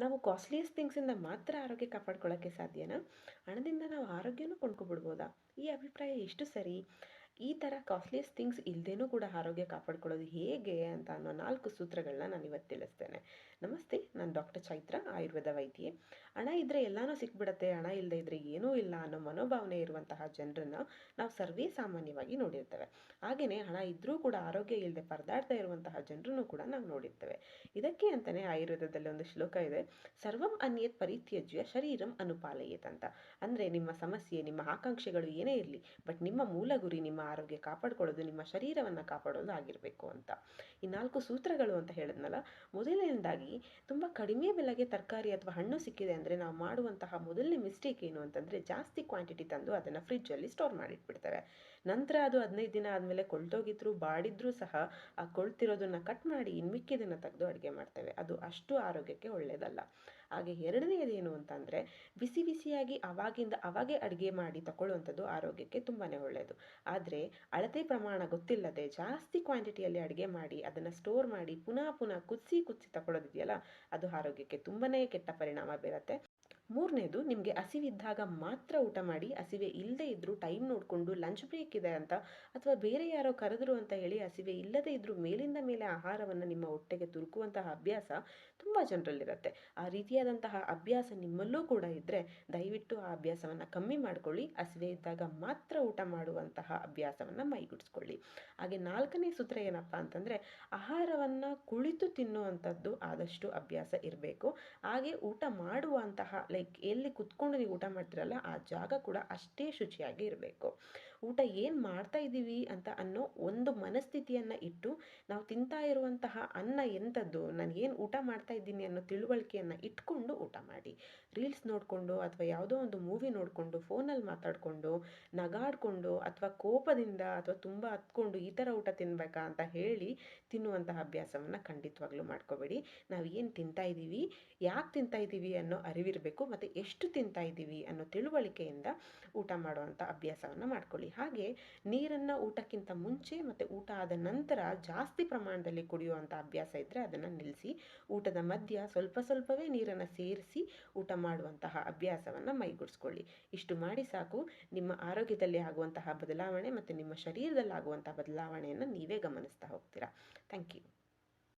ನಾವು ಕಾಸ್ಟ್ಲಿಯಸ್ಟ್ ಥಿಂಗ್ಸಿಂದ ಮಾತ್ರ ಆರೋಗ್ಯ ಕಾಪಾಡ್ಕೊಳ್ಳೋಕ್ಕೆ ಸಾಧ್ಯನಾ? ಹಣದಿಂದ ನಾವು ಆರೋಗ್ಯನೂ ಕೊಂಡ್ಕೊಬಿಡ್ಬೋದಾ? ಈ ಅಭಿಪ್ರಾಯ ಎಷ್ಟು ಸರಿ? ಈ ಥರ ಕಾಸ್ಟ್ಲಿಸ್ ಥಿಂಗ್ಸ್ ಇಲ್ಲದೇನೂ ಕೂಡ ಆರೋಗ್ಯ ಕಾಪಾಡ್ಕೊಳ್ಳೋದು ಹೇಗೆ ಅಂತ ಅನ್ನೋ ನಾಲ್ಕು ಸೂತ್ರಗಳನ್ನ ನಾನು ಇವತ್ತು ತಿಳಿಸ್ತೇನೆ. ನಮಸ್ತೆ, ನಾನು ಡಾಕ್ಟರ್ ಚೈತ್ರ, ಆಯುರ್ವೇದ ವೈದ್ಯೆ. ಹಣ ಇದ್ದರೆ ಎಲ್ಲಾನು ಸಿಕ್ಬಿಡತ್ತೆ, ಹಣ ಇಲ್ಲದೆ ಇದ್ದರೆ ಏನೂ ಇಲ್ಲ ಅನ್ನೋ ಮನೋಭಾವನೆ ಇರುವಂತಹ ಜನರನ್ನು ನಾವು ಸರ್ವೇ ಸಾಮಾನ್ಯವಾಗಿ ನೋಡಿರ್ತೇವೆ. ಹಾಗೆಯೇ ಹಣ ಇದ್ದರೂ ಕೂಡ ಆರೋಗ್ಯ ಇಲ್ಲದೆ ಪರದಾಡ್ತಾ ಇರುವಂತಹ ಜನರನ್ನು ಕೂಡ ನಾವು ನೋಡಿರ್ತೇವೆ. ಇದಕ್ಕೆ ಅಂತಲೇ ಆಯುರ್ವೇದದಲ್ಲಿ ಒಂದು ಶ್ಲೋಕ ಇದೆ. ಸರ್ವಂ ಅನ್ಯತ್ ಪರಿತ್ಯಜ್ಯ ಶರೀರಂ ಅನುಪಾಲಯೇತ್ ಅಂತ. ಅಂದರೆ ನಿಮ್ಮ ಸಮಸ್ಯೆ, ನಿಮ್ಮ ಆಕಾಂಕ್ಷೆಗಳು ಏನೇ ಇರಲಿ, ಬಟ್ ನಿಮ್ಮ ಮೂಲ ಗುರಿ, ನಿಮ್ಮ ಆರೋಗ್ಯ ಕಾಪಾಡ್ಕೊಳ್ಳೋದು, ನಿಮ್ಮ ಶರೀರವನ್ನು ಕಾಪಾಡೋದು ಆಗಿರಬೇಕು ಅಂತ. ಈ ನಾಲ್ಕು ಸೂತ್ರಗಳು ಅಂತ ಹೇಳಿದ್ನಲ್ಲ, ಮೊದಲನೇದಾಗಿ ತುಂಬ ಕಡಿಮೆ ಬೆಲೆಗೆ ತರಕಾರಿ ಅಥವಾ ಹಣ್ಣು ಸಿಕ್ಕಿದೆ ಅಂದರೆ ನಾವು ಮಾಡುವಂತಹ ಮೊದಲನೇ ಮಿಸ್ಟೇಕ್ ಏನು ಅಂತಂದರೆ ಜಾಸ್ತಿ ಕ್ವಾಂಟಿಟಿ ತಂದು ಅದನ್ನು ಫ್ರಿಜ್ಜಲ್ಲಿ ಸ್ಟೋರ್ ಮಾಡಿಟ್ಬಿಡ್ತಾರೆ ನಂತರ ಅದು ಹದಿನೈದು ದಿನ ಆದಮೇಲೆ ಕೊಳ್ತೋಗಿದ್ರು ಬಾಡಿದ್ರೂ ಸಹ ಆ ಕೊಳ್ತಿರೋದನ್ನು ಕಟ್ ಮಾಡಿ ಇನ್ನು ಮಿಕ್ಕಿದನ್ನು ತೆಗೆದು ಅಡುಗೆ ಮಾಡ್ತೇವೆ. ಅದು ಅಷ್ಟು ಆರೋಗ್ಯಕ್ಕೆ ಒಳ್ಳೆಯದಲ್ಲ ಹಾಗೆ ಎರಡನೆಯದೇನು ಅಂತಂದರೆ ಬಿಸಿ ಬಿಸಿಯಾಗಿ ಅವಾಗಿಂದ ಅವಾಗೇ ಅಡುಗೆ ಮಾಡಿ ತಗೊಳ್ಳುವಂಥದ್ದು ಆರೋಗ್ಯಕ್ಕೆ ತುಂಬಾ ಒಳ್ಳೆಯದು ಆದರೆ ಅಳತೆ ಪ್ರಮಾಣ ಗೊತ್ತಿಲ್ಲದೆ ಜಾಸ್ತಿ ಕ್ವಾಂಟಿಟಿಯಲ್ಲಿ ಅಡುಗೆ ಮಾಡಿ ಅದನ್ನು ಸ್ಟೋರ್ ಮಾಡಿ ಪುನಃ ಪುನಃ ಕುದಿಸಿ ಕುದಿಸಿ ತಗೊಳ್ಳೋದಿದೆಯಲ್ಲ ಅದು ಆರೋಗ್ಯಕ್ಕೆ ತುಂಬಾ ಕೆಟ್ಟ ಪರಿಣಾಮ ಬೀರುತ್ತೆ. ಮೂರನೇದು, ನಿಮಗೆ ಹಸಿವಿದ್ದಾಗ ಮಾತ್ರ ಊಟ ಮಾಡಿ, ಹಸಿವೆ ಇಲ್ಲದೆ ಇದ್ದರೂ ಟೈಮ್ ನೋಡಿಕೊಂಡು ಲಂಚ್ ಬ್ರೇಕ್ ಇದೆ ಅಂತ ಅಥವಾ ಬೇರೆ ಯಾರೋ ಕರೆದ್ರು ಅಂತ ಹೇಳಿ ಹಸಿವೆ ಇಲ್ಲದೆ ಇದ್ದರೂ ಮೇಲಿಂದ ಮೇಲೆ ಆಹಾರವನ್ನು ನಿಮ್ಮ ಹೊಟ್ಟೆಗೆ ತುರುಕುವಂತಹ ಅಭ್ಯಾಸ ತುಂಬ ಜನರಲ್ಲಿರುತ್ತೆ. ಆ ರೀತಿಯಾದಂತಹ ಅಭ್ಯಾಸ ನಿಮ್ಮಲ್ಲೂ ಕೂಡ ಇದ್ದರೆ ದಯವಿಟ್ಟು ಆ ಅಭ್ಯಾಸವನ್ನು ಕಮ್ಮಿ ಮಾಡಿಕೊಳ್ಳಿ, ಹಸಿವೆ ಇದ್ದಾಗ ಮಾತ್ರ ಊಟ ಮಾಡುವಂತಹ ಅಭ್ಯಾಸವನ್ನು ಮೈಗೂಡಿಸ್ಕೊಳ್ಳಿ. ಹಾಗೆ ನಾಲ್ಕನೇ ಸೂತ್ರ ಏನಪ್ಪ ಅಂತಂದರೆ, ಆಹಾರವನ್ನು ಕುಳಿತು ತಿನ್ನುವಂಥದ್ದು ಆದಷ್ಟು ಅಭ್ಯಾಸ ಇರಬೇಕು. ಹಾಗೆ ಊಟ ಮಾಡುವಂತಹ ಲೈಕ್ ಎಲ್ಲಿ ಕುತ್ಕೊಂಡು ನೀವು ಊಟ ಮಾಡ್ತೀರಲ್ಲ ಆ ಜಾಗ ಕೂಡ ಅಷ್ಟೇ ಶುಚಿಯಾಗಿ ಇರಬೇಕು. ಊಟ ಏನು ಮಾಡ್ತಾ ಇದ್ದೀವಿ ಅಂತ ಅನ್ನೋ ಒಂದು ಮನಸ್ಥಿತಿಯನ್ನು ಇಟ್ಟು ನಾವು ತಿಂತಾ ಇರುವಂತಹ ಅನ್ನ ಎಂಥದ್ದು ನಾನು ಏನು ಊಟ ಮಾಡ್ತಾ ಇದ್ದೀನಿ ಅನ್ನೋ ತಿಳುವಳಿಕೆಯನ್ನು ಇಟ್ಕೊಂಡು ಊಟ ಮಾಡಿ. ರೀಲ್ಸ್ ನೋಡಿಕೊಂಡು ಅಥವಾ ಯಾವುದೋ ಒಂದು ಮೂವಿ ನೋಡಿಕೊಂಡು ಫೋನಲ್ಲಿ ಮಾತಾಡಿಕೊಂಡು, ನಗಾಡಿಕೊಂಡು ಅಥವಾ ಕೋಪದಿಂದ ಅಥವಾ ತುಂಬ ಹತ್ಕೊಂಡು ಈ ಥರ ಊಟ ತಿನ್ನಬೇಕಾ ಅಂತ ಹೇಳಿ ತಿನ್ನುವಂತಹ ಅಭ್ಯಾಸವನ್ನು ಖಂಡಿತವಾಗ್ಲೂ ಮಾಡ್ಕೋಬೇಡಿ. ನಾವು ಏನು ತಿಂತಾ ಇದ್ದೀವಿ, ಯಾಕೆ ತಿಂತಾ ಇದ್ದೀವಿ ಅನ್ನೋ ಅರಿವಿರಬೇಕು, ಮತ್ತು ಎಷ್ಟು ತಿಂತಾ ಇದ್ದೀವಿ ಅನ್ನೋ ತಿಳುವಳಿಕೆಯಿಂದ ಊಟ ಮಾಡುವಂಥ ಅಭ್ಯಾಸವನ್ನು ಮಾಡ್ಕೊಳ್ಳಿ. ಹಾಗೆ ನೀರನ್ನು ಊಟಕ್ಕಿಂತ ಮುಂಚೆ ಮತ್ತು ಊಟ ಆದ ನಂತರ ಜಾಸ್ತಿ ಪ್ರಮಾಣದಲ್ಲಿ ಕುಡಿಯುವಂಥ ಅಭ್ಯಾಸ ಇದ್ದರೆ ಅದನ್ನು ನಿಲ್ಲಿಸಿ ಊಟದ ಮಧ್ಯ ಸ್ವಲ್ಪ ಸ್ವಲ್ಪವೇ ನೀರನ್ನು ಸೇರಿಸಿ ಊಟ ಮಾಡುವಂತಹ ಅಭ್ಯಾಸವನ್ನು ಮೈಗೂಡಿಸ್ಕೊಳ್ಳಿ. ಇಷ್ಟು ಮಾಡಿ ಸಾಕು. ನಿಮ್ಮ ಆರೋಗ್ಯದಲ್ಲಿ ಆಗುವಂತಹ ಬದಲಾವಣೆ ಮತ್ತು ನಿಮ್ಮ ಶರೀರದಲ್ಲಿ ಬದಲಾವಣೆಯನ್ನು ನೀವೇ ಗಮನಿಸ್ತಾ ಹೋಗ್ತೀರಾ. Thank you